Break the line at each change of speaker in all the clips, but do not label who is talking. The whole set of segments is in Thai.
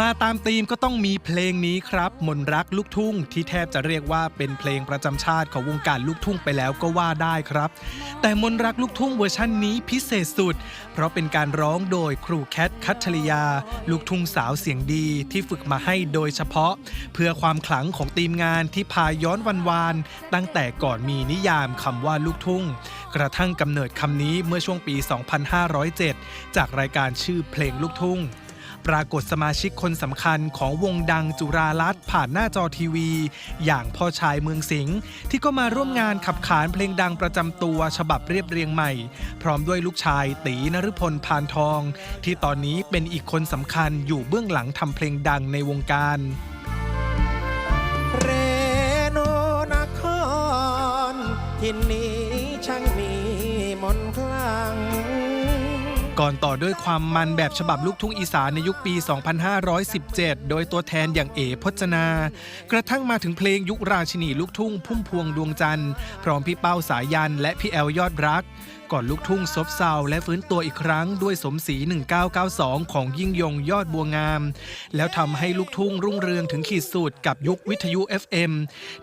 มาตามธีมก็ต้องมีเพลงนี้ครับ มนรักลูกทุ่งที่แทบจะเรียกว่าเป็นเพลงประจำชาติของวงการลูกทุ่งไปแล้วก็ว่าได้ครับ แต่มนรักลูกทุ่งเวอร์ชันนี้พิเศษสุด เพราะเป็นการร้องโดยครูแคทคัทริยา ลูกทุ่งสาวเสียงดีที่ฝึกมาให้โดยเฉพาะ เพื่อความขลังของทีมงานที่พาย้อนวันวาน ตั้งแต่ก่อนมีนิยามคำว่าลูกทุ่ง กระทั่งกำเนิดคำนี้เมื่อช่วงปี 2507 จากรายการชื่อเพลงลูกทุ่ง ปรากฏสมาชิกคนสำคัญของวงดังจุราลัตผ่านหน้าจอทีวี อย่างพ่อชายเมืองสิงห์ที่ก็มาร่วมงานขับขานเพลงดังประจำตัวฉบับเรียบเรียงใหม่ พร้อมด้วยลูกชายตีนฤพลพานทอง ที่ตอนนี้เป็นอีกคนสำคัญอยู่เบื้องหลังทำเพลงดังในวงการ
เรโนนครที่นี้ช่างมีมนคลัง
ก่อนต่อด้วยความมันแบบฉบับลูกทุ่งอีสานในยุคปี 2517 โดยตัวแทนอย่างเอ๋พจนา กระทั่งมาถึงเพลงยุคราชินีลูกทุ่งพุ่มพวงดวงจันทร์ พร้อมพี่เป้าสายันและพี่แอลยอดรัก ก่อนลูกทุ่งซบเซาและฟื้นตัวอีกครั้งด้วยสมศรี 1992 ของยิ่งยงยอดบัวงาม แล้วทำให้ลูกทุ่งรุ่งเรืองถึงขีดสุดกับยุควิทยุ FM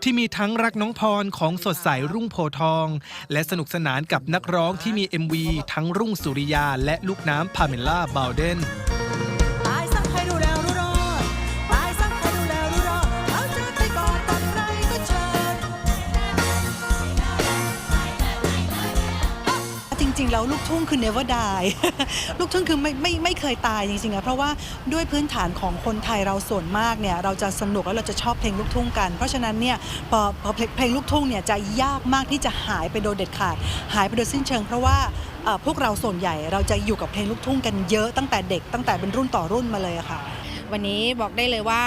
ที่มีทั้งรักน้องพรของสดใสรุ่งโพทอง และสนุกสนานกับนักร้องที่มี MV ทั้งรุ่งสุริยาและลูกน้ำพาเมล่าบาวเดน
ริ
ง ๆ แล้วลูกทุ่งคือ never die ลูกทุ่งคือไม่ไม่ไม่เคยตายจริงๆอะเพราะว่าด้วยพื้นฐานของคนไทยเราส่วนมากเนี่ยเราจะสนุกแล้วเราจะชอบเพลงลูกทุ่งกัน เพราะฉะนั้นเนี่ยพอพอเพลงลงลูกทุ่งเนี่ยจะยากมากที่จะหายไปโดยเด็ดขาด หายไปโดยสิ้นเชิง เพราะว่าเอ่อพวกเราส่วนใหญ่เราจะอยู่กับเพลงลูกทุ่งกันเยอะตั้งแต่เด็กตั้งแต่เป็นรุ่นต่อรุ่นมาเลยอะค่ะ
วันนี้บอกได้เลยว่า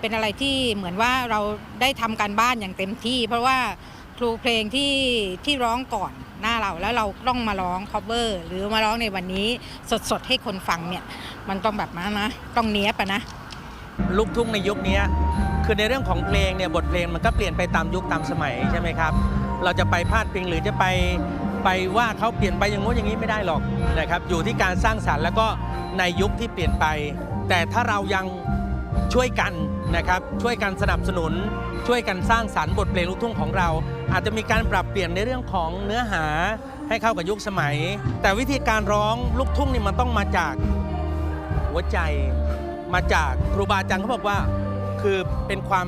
เป็นอะไรที่เหมือนว่าเราได้ทำการบ้านอย่างเต็มที่ เพราะว่าครูเพลงที่ที่ร้องก่อน หน้าเราแล้วเราต้องมาร้อง cover หรือมาร้องในวันนี้สดๆให้คนฟังเนี่ย มันต้องแบบนั้นนะ ต้องเนี้ยบอะนะ
ลูกทุ่งในยุคนี้คือในเรื่องของเพลงเนี่ยบทเพลงมันก็เปลี่ยนไปตามยุคตามสมัยใช่ไหมครับ เราจะไปพาดพิงหรือจะไปไปว่าเขาเปลี่ยนไปอย่างงู้นอย่างนี้ไม่ได้หรอกนะครับ อยู่ที่การสร้างสรรค์แล้วก็ในยุคที่เปลี่ยนไป แต่ถ้าเรายัง ช่วยกันนะครับช่วยกันสนับสนุน ช่วยกันสร้างสรรค์บทเพลงลูกทุ่งของเรา อาจจะมีการปรับเปลี่ยนในเรื่องของเนื้อหาให้เข้ากับยุคสมัย แต่วิธีการร้องลูกทุ่งนี่มันต้องมาจากหัวใจ มาจากครูบาอาจารย์เขาบอกว่า คือเป็นความ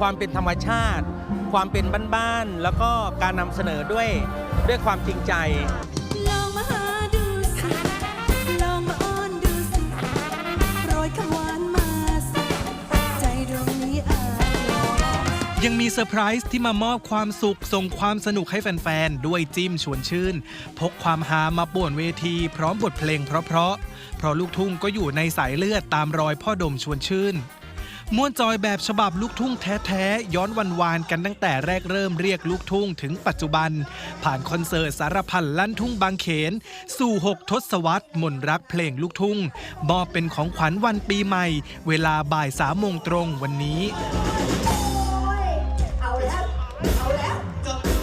ความเป็นธรรมชาติ ความเป็นบ้านๆแล้วก็การนำเสนอด้วยด้วยความจริงใจ
ยัง
มีเซอร์ไพรส์ที่มามอบความสุข ส่งความสนุกให้แฟน ๆ ด้วยจิ้มชวนชื่น พกความฮามาป่วนเวที พร้อมบทเพลงเพราะๆเพราะลูกทุ่งก็อยู่ในสายเลือดตามรอยพ่อดมชวนชื่นม่วนจอยแบบฉบับลูกทุ่งแท้ๆ ย้อนวันวานกันตั้งแต่แรกเริ่มเรียกลูกทุ่งถึงปัจจุบัน ผ่านคอนเสิร์ตสารพันลั่นทุ่งบางเขน สู่6ทศวรรษมนรักเพลงลูกทุ่งมอบเป็นของขวัญวันปีใหม่ เวลาบ่ายสามโมงตรงวันนี้ แล้ว
เอาแล้ว จบ